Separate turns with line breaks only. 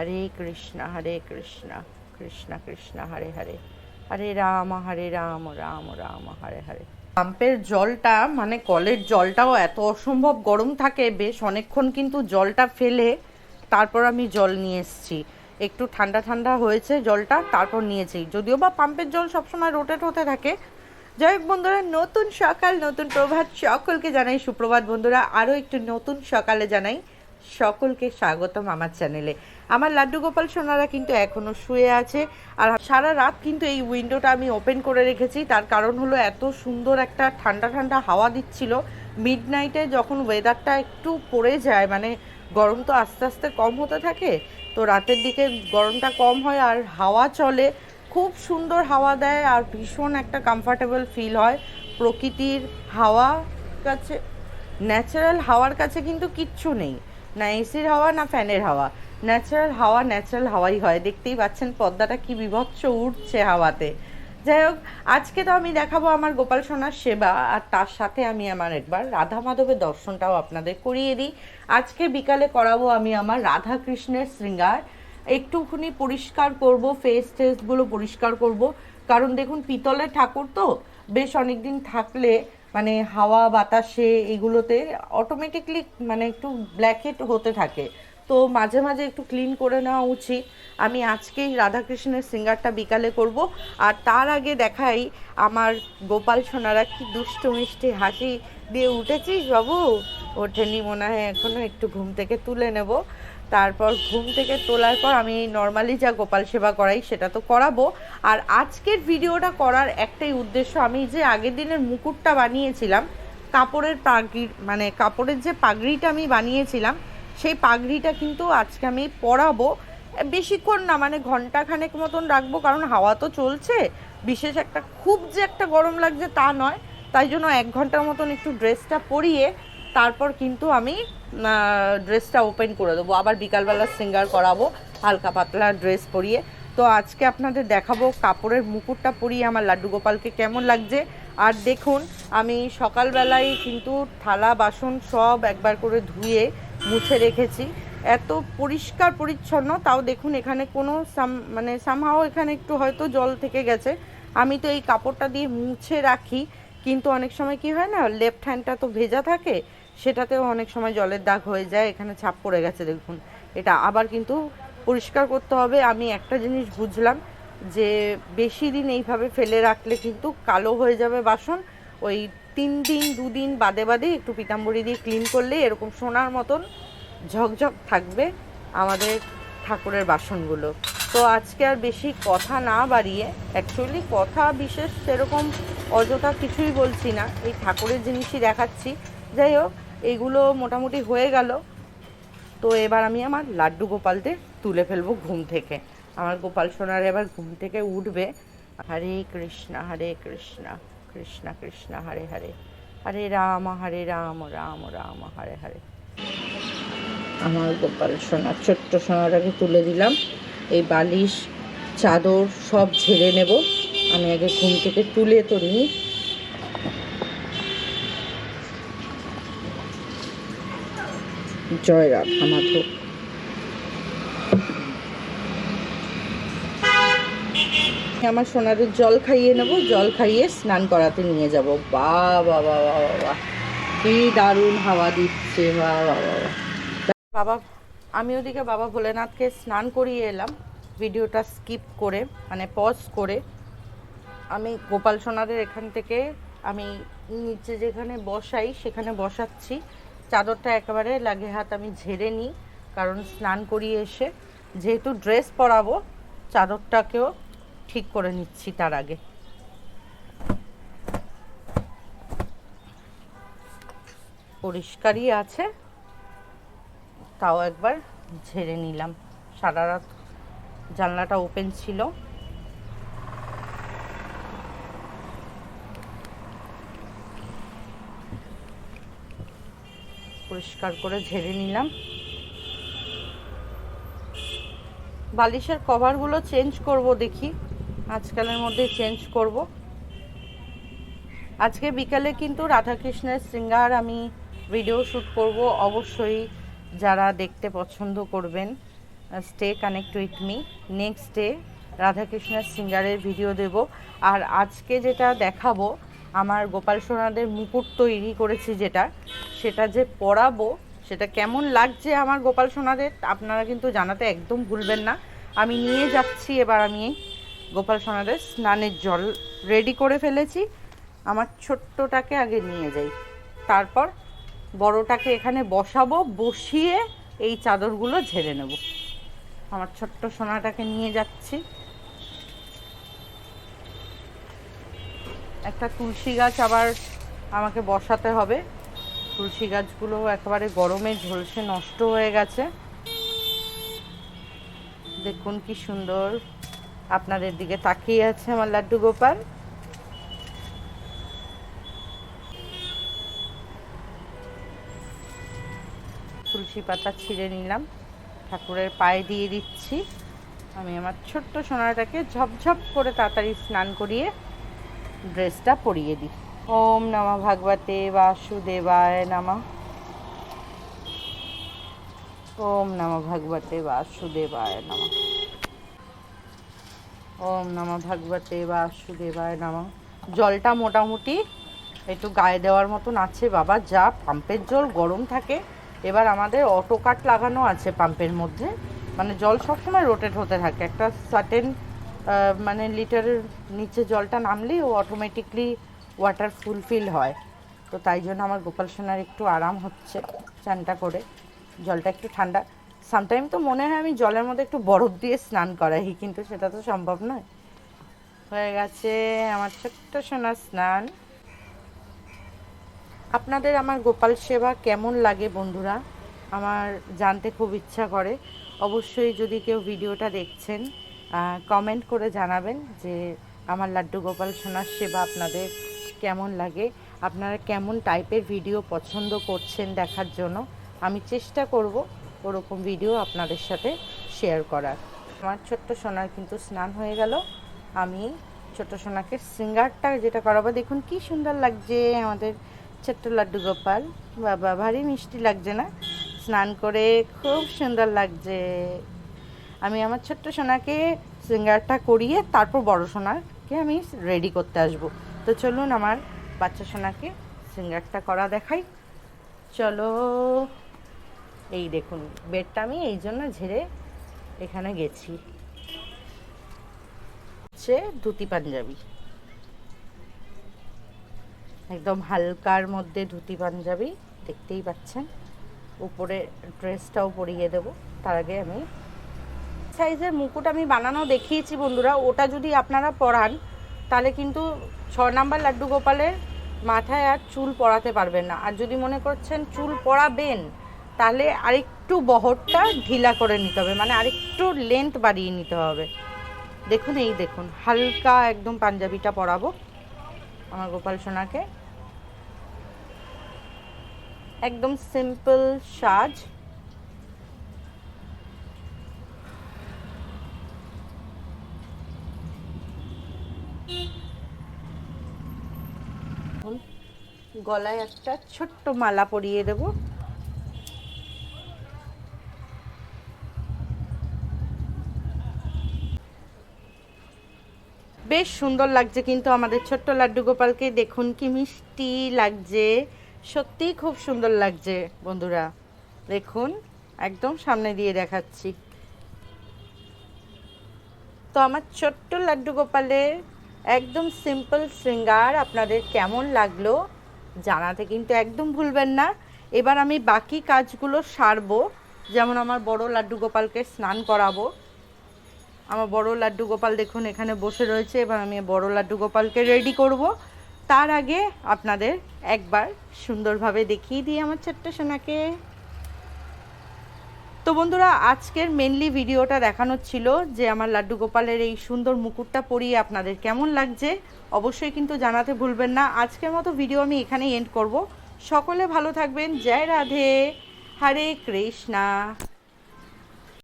হরে কৃষ্ণ হরে কৃষ্ণ কৃষ্ণ কৃষ্ণ হরে হরে হরে রাম হরে রাম রাম রাম হরে হরে পাম্পের জলটা মানে কলের জলটাও এত অসম্ভব গরম থাকে বেশ অনেকক্ষণ কিন্তু জলটা ফেলে তারপর আমি জল নিয়ে এসেছি একটু ঠান্ডা ঠান্ডা হয়েছে জলটা তারপর নিয়েছি যদিও বা পাম্পের জল সবসময় রোটেট হতে থাকে যাই হোক বন্ধুরা নতুন সকাল নতুন প্রভাত সকলকে জানাই সুপ্রভাত বন্ধুরা আরও একটু নতুন সকালে জানাই সকলকে স্বাগতম আমার চ্যানেলে আমার লাড্ডু গোপাল সোনারা কিন্তু এখনও শুয়ে আছে আর সারা রাত কিন্তু এই উইন্ডোটা আমি ওপেন করে রেখেছি তার কারণ হলো এত সুন্দর একটা ঠান্ডা ঠান্ডা হাওয়া দিচ্ছিল মিড নাইটে যখন ওয়েদারটা একটু পড়ে যায় মানে গরম তো আস্তে আস্তে কম হতে থাকে তো রাতের দিকে গরমটা কম হয় আর হাওয়া চলে খুব সুন্দর হাওয়া দেয় আর ভীষণ একটা কমফর্টেবল ফিল হয় প্রকৃতির হাওয়া কাছে ন্যাচারাল হাওয়ার কাছে কিন্তু কিচ্ছু নেই না এসির হাওয়া না ফ্যানের হাওয়া ন্যাচারাল হাওয়া ন্যাচারাল হাওয়াই হয় দেখতেই পাচ্ছেন পদ্মাটা কি বিভৎস উঠছে হাওয়াতে যাই হোক আজকে তো আমি দেখাবো আমার গোপাল সোনার সেবা আর তার সাথে আমি আমার একবার রাধা মাধবের দর্শনটাও আপনাদের করিয়ে দিই আজকে বিকালে করাবো আমি আমার রাধা কৃষ্ণের শৃঙ্গার একটুখানি পরিষ্কার করব ফেস টেস্টগুলো পরিষ্কার করব কারণ দেখুন পিতলের ঠাকুর তো বেশ অনেক দিন থাকলে মানে হাওয়া বাতাসে এগুলোতে অটোমেটিকলি মানে একটু ব্ল্যাকেট হতে থাকে তো মাঝে মাঝে একটু ক্লিন করে নেওয়া উচিত আমি আজকেই রাধাকৃষ্ণের সিঙ্গারটা বিকালে করব আর তার আগে দেখাই আমার গোপাল সোনারা কি দুষ্ট মিষ্টি হাসি দিয়ে উঠেছিস বাবু ওঠেনি মনে হয় এখনও একটু ঘুম থেকে তুলে নেব তারপর ঘুম থেকে তোলার পর আমি নর্মালি যা গোপাল সেবা করাই সেটা তো করাবো আর আজকের ভিডিওটা করার একটাই উদ্দেশ্য আমি যে আগের দিনের মুকুটটা বানিয়েছিলাম কাপড়ের পাগড়ি মানে কাপড়ের যে পাগড়িটা আমি বানিয়েছিলাম সেই পাগড়িটা কিন্তু আজকে আমি পরাবো বেশিক্ষণ না মানে ঘন্টাখানেক মতন রাখবো কারণ হাওয়া তো চলছে বিশেষ একটা খুব যে একটা গরম লাগছে তা নয় তাই জন্য এক ঘন্টার মতন একটু ড্রেসটা পরিয়ে তারপর কিন্তু আমি ড্রেসটা ওপেন করে দেবো আবার বিকালবেলা সিঙ্গার করাবো হালকা পাতলা ড্রেস পরিয়ে তো আজকে আপনাদের দেখাবো কাপড়ের মুকুটটা পরিয়ে আমার লাড্ডু গোপালকে কেমন লাগছে আর দেখুন আমি সকালবেলায় কিন্তু থালা বাসন সব একবার করে ধুয়ে মুছে রেখেছি এত পরিষ্কার পরিচ্ছন্ন তাও দেখুন এখানে কোনো সাম মানে সামহাও এখানে একটু হয়তো জল থেকে গেছে আমি তো এই কাপড়টা দিয়ে মুছে রাখি কিন্তু অনেক সময় কি হয় না লেফট হ্যান্ডটা তো ভেজা থাকে সেটাতেও অনেক সময় জলের দাগ হয়ে যায় এখানে ছাপ পড়ে গেছে দেখুন এটা আবার কিন্তু পরিষ্কার করতে হবে আমি একটা জিনিস বুঝলাম যে বেশি দিন এইভাবে ফেলে রাখলে কিন্তু কালো হয়ে যাবে বাসন ওই তিন দিন দুদিন বাদে বাদে একটু পিতাম্বরি দিয়ে ক্লিন করলে এরকম সোনার মতন ঝকঝক থাকবে আমাদের ঠাকুরের বাসনগুলো তো আজকে আর বেশি কথা না বাড়িয়ে অ্যাকচুয়ালি কথা বিশেষ সেরকম অযথা কিছুই বলছি না এই ঠাকুরের জিনিসই দেখাচ্ছি যাই হোক এইগুলো মোটামুটি হয়ে গেল তো এবার আমি আমার লাড্ডু গোপালদের তুলে ফেলবো ঘুম থেকে আমার গোপাল সোনার এবার ঘুম থেকে উঠবে হরে কৃষ্ণা হরে কৃষ্ণা কৃষ্ণা কৃষ্ণা হরে হরে হরে রাম হরে রাম রাম রাম হরে হরে আমার গোপাল সোনা ছোট্ট সোনাটাকে তুলে দিলাম এই বালিশ চাদর সব ঝেড়ে নেব আমি আগে ঘুম থেকে তুলে তো নিই জয় রাধা মাধব আমার সোনারে জল খাইয়ে নেব জল খাইয়ে স্নান করাতে নিয়ে যাব বা বা বা বা বা কি দারুণ হাওয়া দিচ্ছে বা বা বা বাবা আমি ওদিকে বাবা ভোলেনাথকে স্নান করিয়ে এলাম ভিডিওটা স্কিপ করে মানে পজ করে আমি গোপাল সোনাদের এখান থেকে আমি নিচে যেখানে বসাই সেখানে বসাচ্ছি চাদরটা একেবারে লাগে হাত আমি ঝেড়ে নিই কারণ স্নান করিয়ে এসে যেহেতু ড্রেস পরাবো চাদরটাকেও ঠিক করে নিচ্ছি তার আগে পরিষ্কারই আছে তাও একবার ঝেড়ে নিলাম সারা রাত জানলাটা ওপেন ছিল পরিষ্কার করে ঝেড়ে নিলাম বালিশের কভারগুলো চেঞ্জ করব দেখি আজকালের মধ্যে চেঞ্জ করব আজকে বিকালে কিন্তু রাধাকৃষ্ণের সিঙ্গার আমি ভিডিও শ্যুট করব অবশ্যই যারা দেখতে পছন্দ করবেন stay connect with me next day রাধাকৃষ্ণের সিঙ্গারের ভিডিও দেব আর আজকে যেটা দেখাবো আমার গোপাল সোনাদের মুকুট তৈরি করেছি যেটা সেটা যে পরাবো সেটা কেমন লাগছে আমার গোপাল সোনাদের আপনারা কিন্তু জানাতে একদম ভুলবেন না আমি নিয়ে যাচ্ছি এবার আমি গোপাল সোনাদের স্নানের জল রেডি করে ফেলেছি আমার ছোট্টটাকে আগে নিয়ে যাই তারপর বড়টাকে এখানে বসাবো বসিয়ে এই চাদরগুলো ঝেড়ে নেব আমার ছোট্ট সোনাটাকে নিয়ে যাচ্ছি একটা তুলসী গাছ আবার আমাকে বসাতে হবে তুলসী গাছগুলো একেবারে গরমে ঝলসে নষ্ট হয়ে গেছে দেখুন কি সুন্দর আপনাদের দিকে তাকিয়ে আছে আমার লাড্ডু গোপাল তুলসী পাতা ছিঁড়ে নিলাম ঠাকুরের পায়ে দিয়ে দিচ্ছি আমি আমার ছোট্ট সোনাটাকে ঝপঝপ করে তাড়াতাড়ি স্নান করিয়ে ড্রেসটা পরিয়ে দিই ওম নামা ভাগবতে বাসুদেবায় নামা ওম নামা ভাগবতে বাসুদেবায় নামা ওম নামা ভাগবতে বাসুদেবায় নামা জলটা মোটামুটি একটু গায়ে দেওয়ার মতন আছে বাবা যা পাম্পের জল গরম থাকে এবার আমাদের অটো কাট লাগানো আছে পাম্পের মধ্যে মানে জল সবসময় রোটেট হতে থাকে একটা সার্টেন মানে লিটারের নিচে জলটা নামলে ও অটোমেটিকলি ওয়াটার ফুলফিল হয় তো তাই জন্য আমার গোপাল সোনার একটু আরাম হচ্ছে চানটা করে জলটা একটু ঠান্ডা সামটাইম তো মনে হয় আমি জলের মধ্যে একটু বরফ দিয়ে স্নান করাই কিন্তু সেটা তো সম্ভব নয় হয়ে গেছে আমার ছোট্ট সোনার স্নান আপনাদের আমার গোপাল সেবা কেমন লাগে বন্ধুরা আমার জানতে খুব ইচ্ছা করে অবশ্যই যদি কেউ ভিডিওটা দেখছেন কমেন্ট করে জানাবেন যে আমার লাড্ডু গোপাল সোনার সেবা আপনাদের কেমন লাগে আপনারা কেমন টাইপের ভিডিও পছন্দ করছেন দেখার জন্য আমি চেষ্টা করব ওরকম ভিডিও আপনাদের সাথে শেয়ার করার আমার ছোট্ট সোনার কিন্তু স্নান হয়ে গেল আমি ছোট্ট সোনাকে সিঙ্গারটা যেটা করাবো দেখুন কি সুন্দর লাগছে আমাদের ছোট্ট লাড্ডু গোপাল বাবা ভারী মিষ্টি লাগছে না স্নান করে খুব সুন্দর লাগছে আমি আমার ছোট্ট সোনাকে সিঙ্গারটা করিয়ে তারপর বড় সোনাকে আমি রেডি করতে আসব তো চলুন আমার বাচ্চা সোনাকে সিঙ্গারটা করা দেখাই চলো এই দেখুন বেডটা আমি এই জন্য ঝেড়ে এখানে গেছি হচ্ছে ধুতি পাঞ্জাবি একদম হালকার মধ্যে ধুতি পাঞ্জাবি দেখতেই পাচ্ছেন উপরে ড্রেসটাও পরিয়ে দেবো তার আগে আমি সাইজের মুকুট আমি বানানো দেখিয়েছি বন্ধুরা ওটা যদি আপনারা পরান তাহলে কিন্তু ছ নাম্বার লাড্ডু গোপালের মাথায় আর চুল পরাতে পারবেন না আর যদি মনে করছেন চুল পরাবেন তাহলে আরেকটু বহরটা ঢিলা করে নিতে হবে মানে আরেকটু লেন্থ বাড়িয়ে নিতে হবে দেখুন এই দেখুন হালকা একদম পাঞ্জাবিটা পরাবো আমার গোপাল সোনাকে একদম সিম্পল সাজ গলায় একটা ছোট্ট মালা পরিয়ে দেব বেশ সুন্দর লাগছে কিন্তু আমাদের ছোট্ট লাড্ডু গোপালকে দেখুন কি মিষ্টি লাগছে সত্যিই খুব সুন্দর লাগছে বন্ধুরা দেখুন একদম সামনে দিয়ে দেখাচ্ছি তো আমার ছোট্ট লাড্ডু গোপালের একদম সিম্পল শৃঙ্গার আপনাদের কেমন লাগলো জানাতে কিন্তু একদম ভুলবেন না এবার আমি বাকি কাজগুলো সারবো যেমন আমার বড় লাড্ডু গোপালকে স্নান করাবো আমার বড় লাড্ডু গোপাল দেখুন এখানে বসে রয়েছে এবার আমি বড় লাড্ডু গোপালকে রেডি করব তার আগে আপনাদের একবার সুন্দরভাবে দেখিয়ে দিই আমার ছোট্ট সোনাকে তো বন্ধুরা আজকের মেনলি ভিডিওটা দেখানোর ছিল যে আমার লাড্ডু গোপালের এই সুন্দর মুকুটটা পরিয়ে আপনাদের কেমন লাগছে অবশ্যই কিন্তু জানাতে ভুলবেন না আজকের মতো ভিডিও আমি এখানেই এন্ড করব সকলে ভালো থাকবেন জয় রাধে হরে কৃষ্ণা